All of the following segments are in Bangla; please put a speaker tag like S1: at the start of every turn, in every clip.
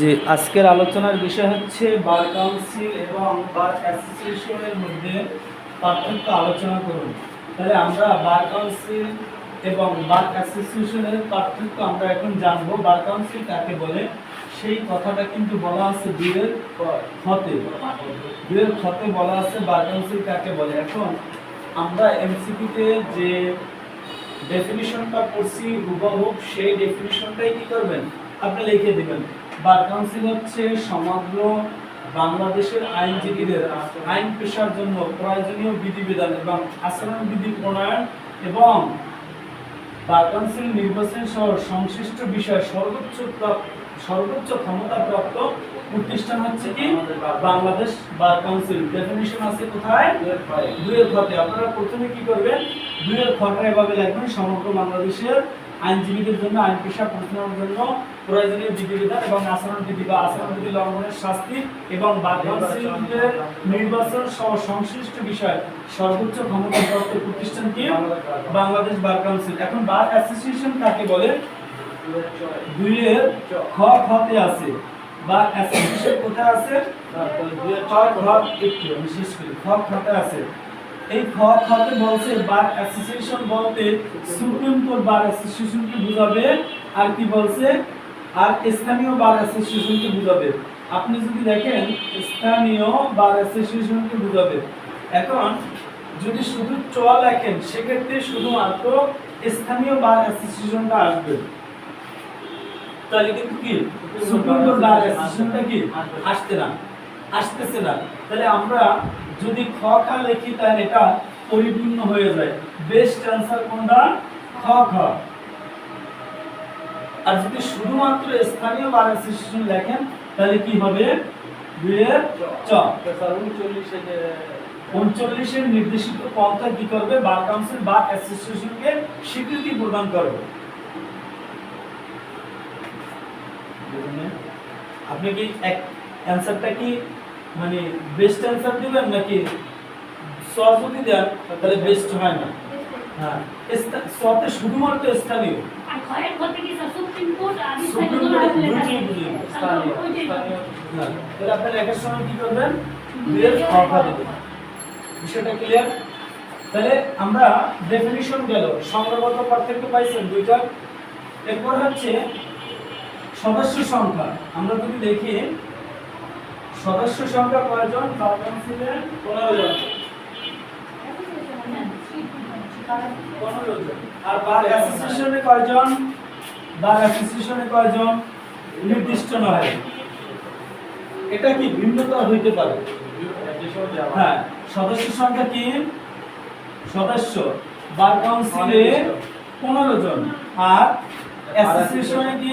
S1: যে আজকের আলোচনার বিষয় হচ্ছে বার কাউন্সিল এবং বার অ্যাসোসিয়েশনের মধ্যে পার্থক্য আলোচনা করুন। তাহলে আমরা বার কাউন্সিল এবং বার অ্যাসোসিয়েশনের পার্থক্য আমরা এখন জানব। বার কাউন্সিল কাকে বলে? সেই কথাটা কিন্তু বলা আছে দুয়ের হতে দুয়ের হতে বলা আছে বার কাউন্সিল কাকে বলে? এখন আমরা এমসিপিতে যে ডেফিনিশনটা পড়ছি হুবহুব সেই ডেফিনিশনটাই কি করবেন? আপনি লিখে দিবেন। বার কাউন্সিল হচ্ছে সমগ্র বাংলাদেশের আইনজীবীদের আইন পেশার জন্য প্রয়োজনীয় বিধিবিধান এবং আচরণ বিধি প্রণয়ন এবং বার কাউন্সিল নির্বাচন সহ সংশ্লিষ্ট বিষয় সর্বোচ্চ সর্বোচ্চ ক্ষমতাপ্রাপ্ত প্রতিষ্ঠান হচ্ছে কি? Bangladesh bar council. ডেফিনিশন আছে কোথায়? দুইয়ের খতে আপনারা প্রথমে কি করবেন? দুইয়ের খতে এভাবে লিখবেন, সমগ্র বাংলাদেশের আইনজীবীদের জন্য, আইন পেশা প্রতিষ্ঠানের জন্য প্রয়োজনীয় বিধিবিধান এবং আচরণ বিধি বা আচরণ বিধি লঙ্ঘনের শাস্তি এবং বার নির্বাচন সহ সংশ্লিষ্ট বিষয় সর্বোচ্চ ক্ষমতাপ্রাপ্ত প্রতিষ্ঠান কি? Bangladesh bar council. এখন বার অ্যাসোসিয়েশন কাকে বলে? দুইয়ের খ খতে আছে। বা অ্যাসোসিয়েশন কোথায় আছে? খ খ শেষ করি। খ খতে আছে। এই খ খাতে বলছে বার অ্যাসোসিয়েশন বলতে সুপ্রিম কোর্ট বার অ্যাসোসিয়েশনকে বুঝাবে আর কি বলছে? আর স্থানীয় বার অ্যাসোসিয়েশনকে বুঝাবে। আপনি যদি দেখেন, স্থানীয় বার অ্যাসোসিয়েশনকে বুঝাবে। এখন যদি শুধু চ লেখেন, সেক্ষেত্রে শুধুমাত্র স্থানীয় বার অ্যাসোসিয়েশনটা আসবে। তাহলে কিন্তু কি? সুপ্রিম কোর্ট বার অ্যাসোসিয়েশনটা কি? আসতে না। আসতেছে না। তাহলে আমরা যদি খ খা লিখি, তাহলে এটা পরিপূর্ণ হয়ে যায়। বেস্ট অ্যান্সার কোনটা? খ খ। আর যদি শুধুমাত্র স্থানীয় বার অ্যাসোসিয়েশন লেখেন, তাহলে কি হবে? উনচল্লিশের নির্দেশিত পন্থা কি করবে? বার কাউন্সিল বা অ্যাসোসিয়েশনকে স্বীকৃতি প্রদান করবে। আপনি কি এক অ্যান্সারটা কি মানে বেস্ট অ্যান্সার দিবেন নাকি সহজ যদি দেন তাহলে বেস্ট হয় না? হ্যাঁ সতে শুধুমাত্র স্থানীয়। হ্যাঁ লেখার সময় কি করবেন? দেবেন। বিষয়টা ক্লিয়ার তাহলে আমরা ডেফিনিশন গেল সংগ্রহগত পার্থক্য পাইছেন দুইটা। এরপর হচ্ছে সদস্য সংখ্যা। আমরা যদি দেখি সদস্য সংখ্যা কয়জন? বার কাউন্সিলে পনেরো জন। পনেরো জন। আর বার অ্যাসোসিয়েশনে কয়জন? বার অ্যাসোসিয়েশনে কয়জন? নির্দিষ্ট নয়। এটা কি ভিন্নতা হইতে পারে? হ্যাঁ সদস্য সংখ্যা কি? সদস্য। বার কাউন্সিলে পনেরো জন। আর অ্যাসোসিয়েশনে কি?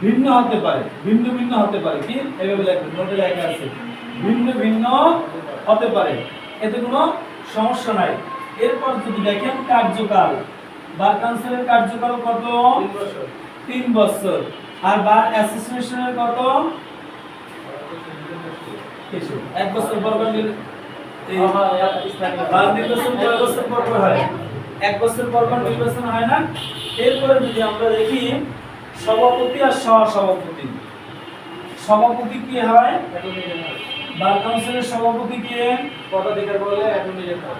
S1: ভিন্ন হতে পারে ভিন্ন ভিন্ন হতে পারে। কি? এভাবে লেখবেন নোটে লেখা আছে। ভিন্ন ভিন্ন হতে পারে। এতে কোনো সমস্যা নাই। এরপর যদি দেখেন কার্যকাল বার কাউন্সিলের কার্যকাল কত? তিন বছর। আর বার অ্যাসোসিয়েশনের কত? কিছু। এক বছর পর পর নির- এই বার নির্বাচন কয় বছর পর পর হয়? এক বছর পর পর নির্বাচন হয় না? এরপরে যদি আমরা দেখি সভাপতি আর সহ সভাপতি সভাপতি কি হয়? বার কাউন্সিলের সভাপতি কে?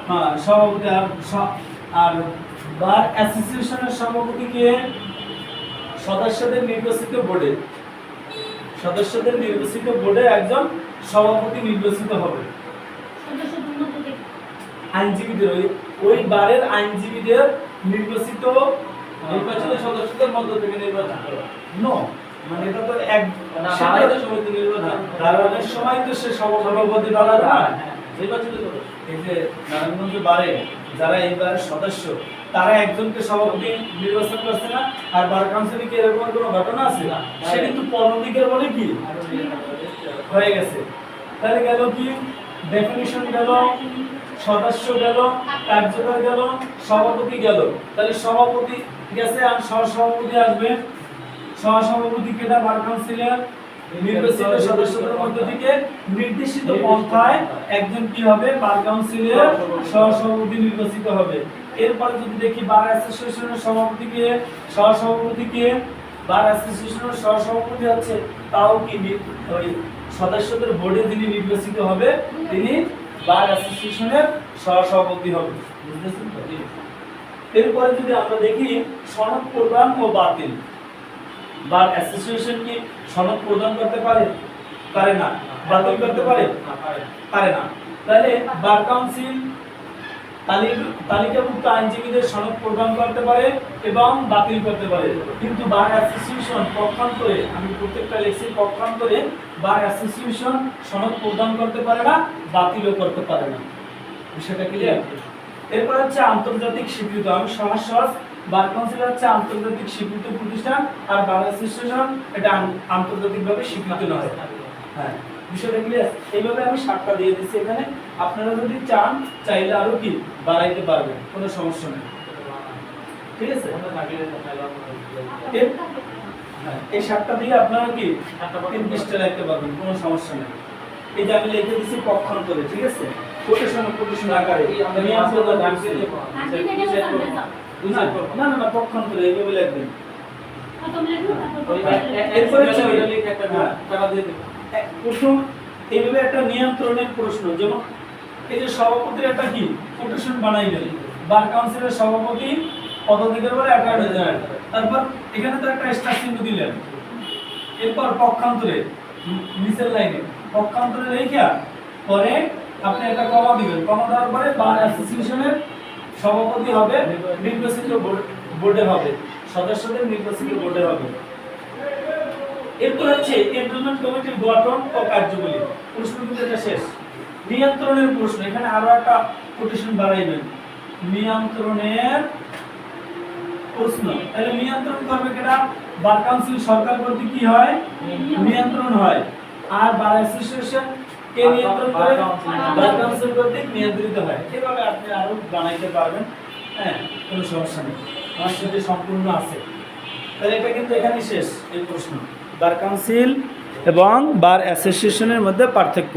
S1: হ্যাঁ সভাপতি আর আর বার অ্যাসোসিয়েশনের সভাপতি কে? সদস্যদের নির্বাচিত বোর্ডে। সদস্যদের নির্বাচিত বোর্ডে একজন সভাপতি নির্বাচিত হবে। আইনজীবীদের ওই ওই বারের আইনজীবীদের নির্বাচিত নির্বাচিত সদস্যদের মধ্য থেকে নির্বাচন করা। নো মানে এটা তো এক
S2: নির্বাচন।
S1: হ্যাঁ, সময় তো সে সভাপতি দাঁড়াবে না
S2: নির্বাচিত
S1: এই যে নারায়ণগঞ্জ বারে যারা এইবার সদস্য তারা একজনকে সভাপতি নির্বাচন করছে না আর বার কাউন্সিলে কি এরকম কোনো ঘটনা আছে?
S2: না।
S1: সে কিন্তু পরদিকের বলে কি? হয়ে গেছে। তাহলে গেল কি? ডেফিনিশন গেল সদস্য গেল কার্যকর গেল সভাপতি গেল। তাহলে সভাপতি গেছে আর সহসভাপতি আসবে। সহসভাপতি কেটা বার কাউন্সিলের নির্বাচিত সদস্যদের মধ্য থেকে নির্দেশিত পন্থায় একজন কি হবে? বার কাউন্সিলের সহসভাপতি নির্বাচিত হবে। এরপরে যদি দেখি বার অ্যাসোসিয়েশনের সভাপতিকে সহসভাপতিকে বার অ্যাসোসিয়েশনের সহসভাপতি হচ্ছে, তাও কি ওই সদস্যদের বোর্ডে যিনি নির্বাচিত হবে, তিনি বার অ্যাসোসিয়েশনের সহসভাপতি হবে। বুঝতেছেন তো? এরপরে যদি আমরা দেখি, সনদ প্রদান ও বাতিল। বার অ্যাসোসিয়েশন কি সনদ প্রদান করতে পারে? পারে না। বাতিল করতে পারে? পারে না। তাহলে বার কাউন্সিল তালিকাভুক্ত আইনজীবীদের সনদ প্রদান করতে পারে এবং বাতিল করতে পারে। কিন্তু বার অ্যাসোসিয়েশন পক্ষান্তরে, আমি প্রত্যেকটা লেখছি পক্ষান্তরে বার অ্যাসোসিয়েশন সনদ প্রদান করতে পারে না, বাতিলও করতে পারে না। বিষয়টা ক্লিয়ার এরপর হচ্ছে আন্তর্জাতিক স্বীকৃত, আমি সহজ সহজ বার কাউন্সিল হচ্ছে আন্তর্জাতিক স্বীকৃত প্রতিষ্ঠান আর বার অ্যাসোসিয়েশন এটা আন- আন্তর্জাতিকভাবে স্বীকৃত নয়। হ্যাঁ। বিষয়টা ক্লিয়ার এইভাবে আমি সাতটা দিয়ে দিচ্ছি এখানে। আপনারা যদি চান চাইলে আরও কি বাড়াইতে পারবেন। কোনো সমস্যা নেই। ঠিক আছে? হ্যাঁ, এই সাতটা দিয়ে আপনারা কি তিন পৃষ্ঠা পারবেন কোনো সমস্যা নেই। এই যে আমি লিখে দিচ্ছি পক্ষান্তরে ঠিক আছে? কোটেশন কোটেশন আকারে। আমি আপনাদের রাখছি না না না, পক্ষান্তরে এইভাবে লিখবেন। এরপরে হ্যাঁ। এক প্রথম এইভাবে একটা নিয়ন্ত্রণের প্রশ্ন, যেমন এই যে সভাপতির একটা কি কোটেশন বানাইলেন বার কাউন্সিলের সভাপতি, পদাধিকার বলে অ্যাটর্নি জেনারেল তারপর এখানে তো একটা স্টার চিহ্ন দিলেন। এরপর পক্ষান্তরে, নিচের লাইনে পক্ষান্তরে রেখা পরে আপনি একটা কমা দিবেন। কমা দেওয়ার পরে বার অ্যাসোসিয়েশনের সভাপতি হবে, নির্বাচিত বোর্ডে হবে, সদস্যদের নির্বাচিত বোর্ডে হবে। এরপর হচ্ছে কমিটির গঠন ও কার্যবলী। প্রশ্ন কিন্তু এটা শেষ। নিয়ন্ত্রণের প্রশ্ন এখানে আরও একটা কোটেশন বাড়াইবেন নিয়ন্ত্রণের প্রশ্ন। তাহলে নিয়ন্ত্রণ করবে কেটা বার কাউন্সিল সরকার কর্তৃক কি হয়? নিয়ন্ত্রণ। হয়। আর বার অ্যাসোসিয়েশন কে নিয়ন্ত্রণ করে? বার কাউন্সিল কর্তৃক নিয়ন্ত্রিত হয়। এভাবে আপনি আরও বানাইতে পারবেন। হ্যাঁ কোনো সমস্যা নেই। আমার সাথে সম্পূর্ণ আছে। তাহলে এটা কিন্তু এখানে শেষ এই প্রশ্ন। বার কাউন্সিল এবং বার অ্যাসোসিয়েশনের মধ্যে পার্থক্য।